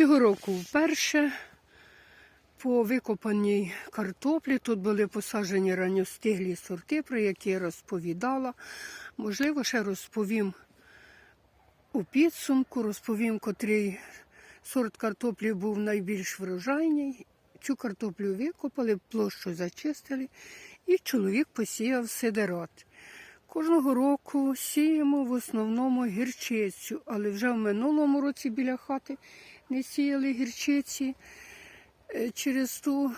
Цього року вперше по викопаній картоплі тут були посаджені ранньостиглі сорти, про які я розповідала. Можливо, ще розповім у підсумку, розповім, котрий сорт картоплі був найбільш врожайний. Цю картоплю викопали, площу зачистили, і чоловік посіяв сидерат. Кожного року сіємо в основному гірчицю, але вже в минулому році біля хати не сіяли гірчиці е, через ту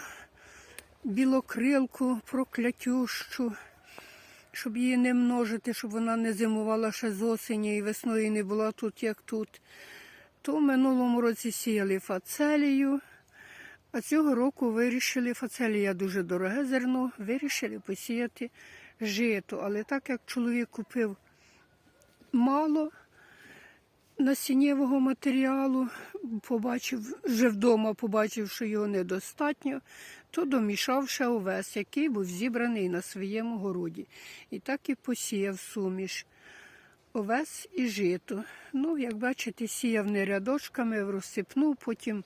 білокрилку проклятющу, щоб її не множити, щоб вона не зимувала ще з осені і весною не була тут, як тут. То в минулому році сіяли фацелію, а цього року вирішили, фацелія дуже дороге зерно, вирішили посіяти жито. Але так як чоловік купив мало насіннєвого матеріалу, побачив, вже вдома побачив, що його недостатньо, то домішав ще овес, який був зібраний на своєму городі. І так і посіяв суміш. Овес і жито. Ну, як бачите, сіяв не рядочками, розсипнув, потім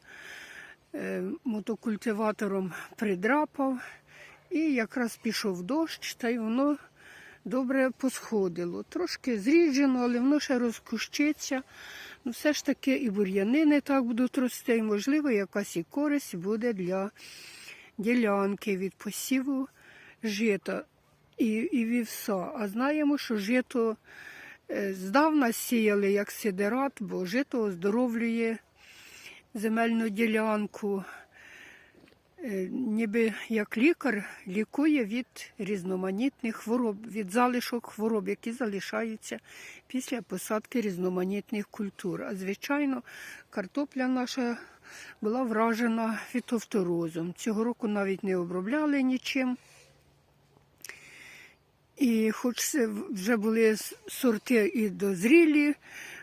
е, мотокультиватором придрапав. І якраз пішов дощ, та й воно добре посходило. Трошки зріджено, але воно ще розкущиться. Ну, все ж таки і бур'яни не так будуть рости, і, можливо, якась і користь буде для ділянки від посіву жита і, і вівса. А знаємо, що жито е, здавна сіяли як сидерат, бо жито оздоровлює земельну ділянку ніби як лікар лікує від різноманітних хвороб, від залишок хвороб, які залишаються після посадки різноманітних культур. А звичайно, картопля наша була вражена фітофторозом. Цього року навіть не обробляли нічим. І хоч вже були сорти і дозрілі,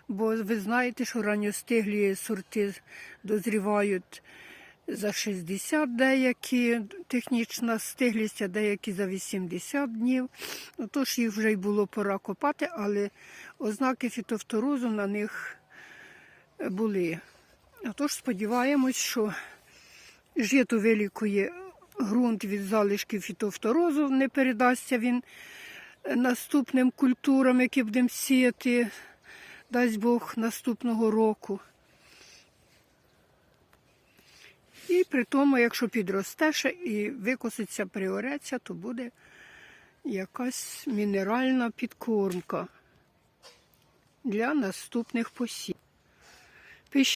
бо ви знаєте, що ранньостиглі сорти дозрівають за 60 деякі, технічна стиглість, а деякі за 80 днів. Ну, тож їх вже й було пора копати, але ознаки фітофторозу на них були. Тож сподіваємось, що жито вилікує ґрунт від залишків фітофторозу, не передасться він наступним культурам, які будемо сіяти, дасть Бог наступного року. І при тому, якщо підросте ще і викоситься, приореться, то буде якась мінеральна підкормка для наступних посів.